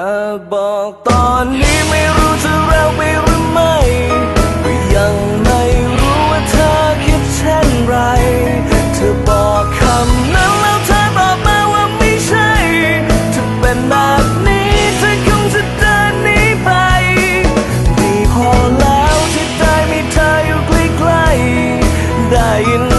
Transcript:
แต่บอกตอนนี้ไม่รู้จะเร็วไปหรือไม่ก็ยังไม่รู้ว่าเธอคิดเช่นไร เธอบอกคำนั้นแล้วเธอตอบมาว่าไม่ใช่เธอเป็นแบบนี้เธอคงจะเดินหนีไปดีพอแล้วที่ได้มีเธออยู่ใกล้ๆได้ยิน